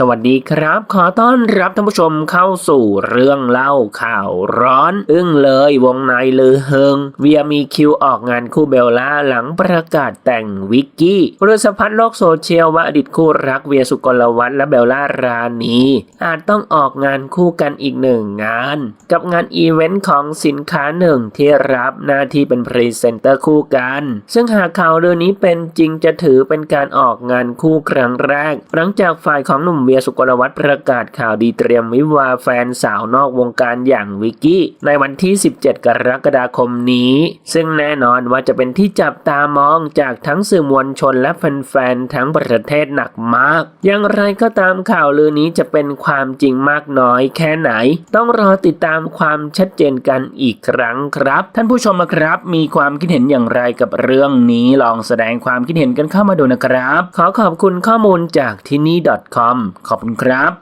สวัสดีครับ ขอต้อนรับท่านผู้ชมเข้าสู่เรื่องเล่าข่าวร้อน อึ้งเลยวงในลือเฮิง เวียมีคิวออกงานคู่เบลล่าหลังประกาศแต่งวิกกี้เรือสะพัดโลกโซเชียลว่าอดีตคู่รักเวียสุกลวัฒน์และเบลล่ารานีอาจต้องออกงานคู่กันอีกหนึ่งงาน กับงานอีเวนต์ของสินค้าหนึ่งที่รับหน้าที่เป็นพรีเซนเตอร์คู่กัน ซึ่งหากข่าวเรื่องนี้เป็นจริงจะถือเป็นการออกงานคู่ครั้งแรก หลังจากฝ่ายของหนุ่มเวียสุกลวัฒน์ประกาศข่าวดีเตรียมวิวาแฟนสาวนอกวงการอย่างวิกกี้ ในวันที่ 17 กรกฎาคมนี้ ซึ่งแน่นอนว่าจะเป็นที่จับตามองจากทั้งสื่อมวลชนและแฟนๆทั้งประเทศหนักมาก อย่างไรก็ตามข่าวลือนี้จะเป็นความจริงมากน้อยแค่ไหน ต้องรอติดตามความชัดเจนกันอีกครั้งครับ ท่านผู้ชมครับ มีความคิดเห็นอย่างไรกับเรื่องนี้ลองแสดงความคิดเห็นกันเข้ามาดูนะครับ ขอขอบคุณข้อมูลจากที่นี่ .com ขอบคุณครับ